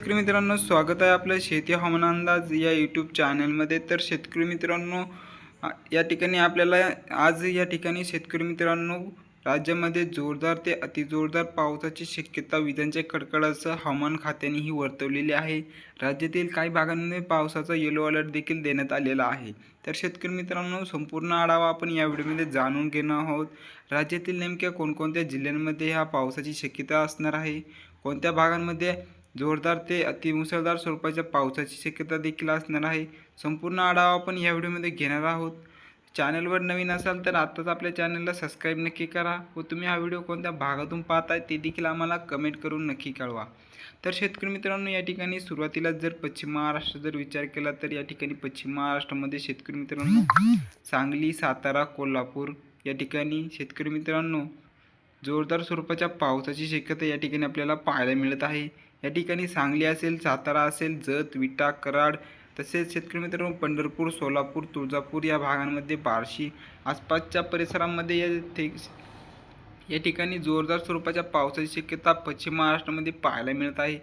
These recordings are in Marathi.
शेतकरी मित्रांनो स्वागत आहे आपलं शेती हवामान अंदाज या यूट्यूब चॅनलमध्ये तर शेतकरी मित्रांनो या ठिकाणी आपल्याला आज या ठिकाणी शेतकरी मित्रांनो राज्यामध्ये जोरदार ते अतिजोरदार पावसाची शक्यता विजांच्या कडकडासह हवामान खात्यानेही वर्तवलेली आहे. राज्यातील काही भागांमध्ये पावसाचा येलो अलर्ट देखील देण्यात आलेला आहे. तर शेतकरी मित्रांनो संपूर्ण आढावा आपण या व्हिडिओमध्ये जाणून घेणार आहोत. राज्यातील नेमक्या कोणकोणत्या जिल्ह्यांमध्ये ह्या पावसाची शक्यता असणार आहे? कोणत्या भागांमध्ये जोरदार ते अतिमुसळधार स्वरूपाच्या पावसाची शक्यता देखील असणार आहे. संपूर्ण आढावा आपण या व्हिडिओमध्ये घेणार आहोत. चॅनलवर नवीन असाल तर आत्ताच आपल्या चॅनलला सबस्क्राईब नक्की करा व तुम्ही हा व्हिडिओ कोणत्या भागातून पाहताय ते देखील आम्हाला कमेंट करून नक्की कळवा. तर शेतकरी मित्रांनो या ठिकाणी सुरुवातीला जर पश्चिम महाराष्ट्र जर विचार केला तर या ठिकाणी पश्चिम महाराष्ट्रामध्ये शेतकरी मित्रांनो सांगली सातारा कोल्हापूर या ठिकाणी शेतकरी मित्रांनो जोरदार स्वरूपाच्या पावसाची शक्यता या ठिकाणी आपल्याला पाहायला मिळत आहे. या ठिकाणी सांगली असेल सातारा असेल जत विटा कराड तसेच शेतकरी मित्रांनो पंढरपूर सोलापूर तुळजापूर या भागांमध्ये बार्शी आसपासच्या परिसरामध्ये या ठे- या ठिकाणी जोरदार स्वरूपाच्या पावसाची शक्यता पश्चिम महाराष्ट्रामध्ये पाहायला मिळत आहे.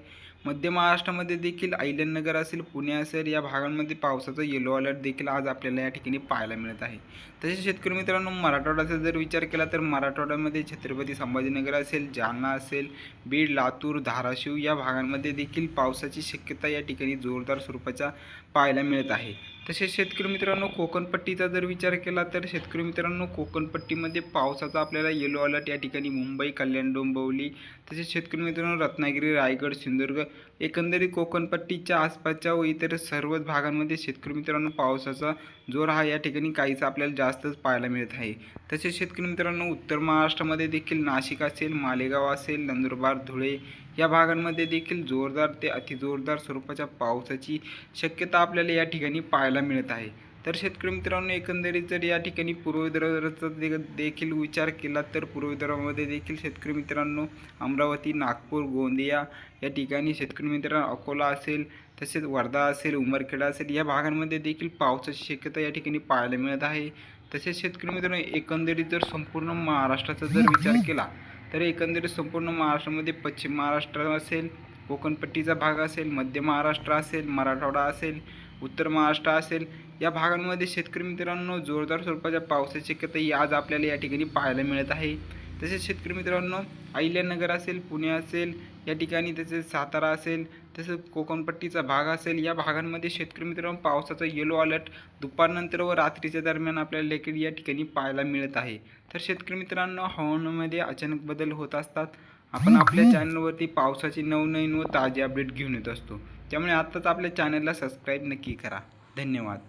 मध्य महाराष्ट्रामध्ये देखील अहिल्यानगर असेल पुणे असेल या भागांमध्ये पावसाचा येलो अलर्ट देखील आज आपल्याला या ठिकाणी पाहायला मिळत आहे. तसेच शेतकरी मित्रांनो मराठवाड्याचा जर विचार केला तर मराठवाड्यामध्ये छत्रपती संभाजीनगर असेल जालना असेल बीड लातूर धाराशिव या भागांमध्ये देखील पावसाची शक्यता या ठिकाणी जोरदार स्वरूपाच्या पाहायला मिळत आहे. तसेच शेतकरी मित्रांनो कोकणपट्टीचा जर विचार केला तर शेतकरी मित्रांनो कोकणपट्टीमध्ये पावसाचा आपल्याला येलो अलर्ट या ठिकाणी मुंबई कल्याण डोंबिवली तसेच शेतकरी मित्रांनो रत्नागिरी रायगड सिंधुदुर्ग एकंदरीत कोकणपट्टीच्या आसपासच्या व इतर सर्वच भागांमध्ये शेतकरी मित्रांनो पावसाचा जोर हा या ठिकाणी काहीच आपल्याला जास्तच पाहायला मिळत आहे. तसेच शेतकरी मित्रांनो उत्तर महाराष्ट्रामध्ये देखील नाशिक असेल मालेगाव असेल नंदुरबार धुळे या भागांमध्ये देखील जोरदार ते अतिजोरदार स्वरूपाच्या पावसाची शक्यता आपल्याला या ठिकाणी पाहायला मिळत आहे. तर शेतकरी मित्रांनो एकंदरीत जर या ठिकाणी पूर्वविदर्भाचा दे- देखील विचार केला तर पूर्वविदर्भामध्ये देखील शेतकरी मित्रांनो अमरावती नागपूर गोंदिया या ठिकाणी शेतकरी मित्रांनो अकोला असेल तसेच वर्धा असेल उमरखेडा असेल या भागांमध्ये देखील पावसाची शक्यता या ठिकाणी पाहायला मिळत आहे. तसेच शेतकरी मित्रांनो एकंदरीत जर संपूर्ण महाराष्ट्राचा जर विचार केला तर एकंदरीत संपूर्ण महाराष्ट्रामध्ये पश्चिम महाराष्ट्र असेल कोकणपट्टीचा भाग असेल मध्य महाराष्ट्र असेल मराठवाडा असेल उत्तर महाराष्ट्र असेल या भागांमध्ये शेतकरी मित्रांनो जोरदार स्वरूपाच्या पावसाची शक्यताही आज आपल्याला या ठिकाणी पाहायला मिळत आहे. तसेच शेतकरी मित्रांनो अहिल्यानगर असेल पुणे असेल या ठिकाणी तसेच सातारा असेल तसेच कोकणपट्टीचा भाग असेल या भागांमध्ये शेतकरी मित्रांनो पावसाचा येलो अलर्ट दुपारनंतर व रात्रीच्या दरम्यान आपल्याला देखील या ठिकाणी पाहायला मिळत आहे. तर शेतकरी मित्रांनो हवामानामध्ये अचानक बदल होत असतात. आपण आपल्या चॅनलवरती पावसाची नवनवीन व ताजे अपडेट घेऊन येत असतो. त्यामुळे आत्ताच आपल्या चॅनलला सबस्क्राईब नक्की करा. धन्यवाद.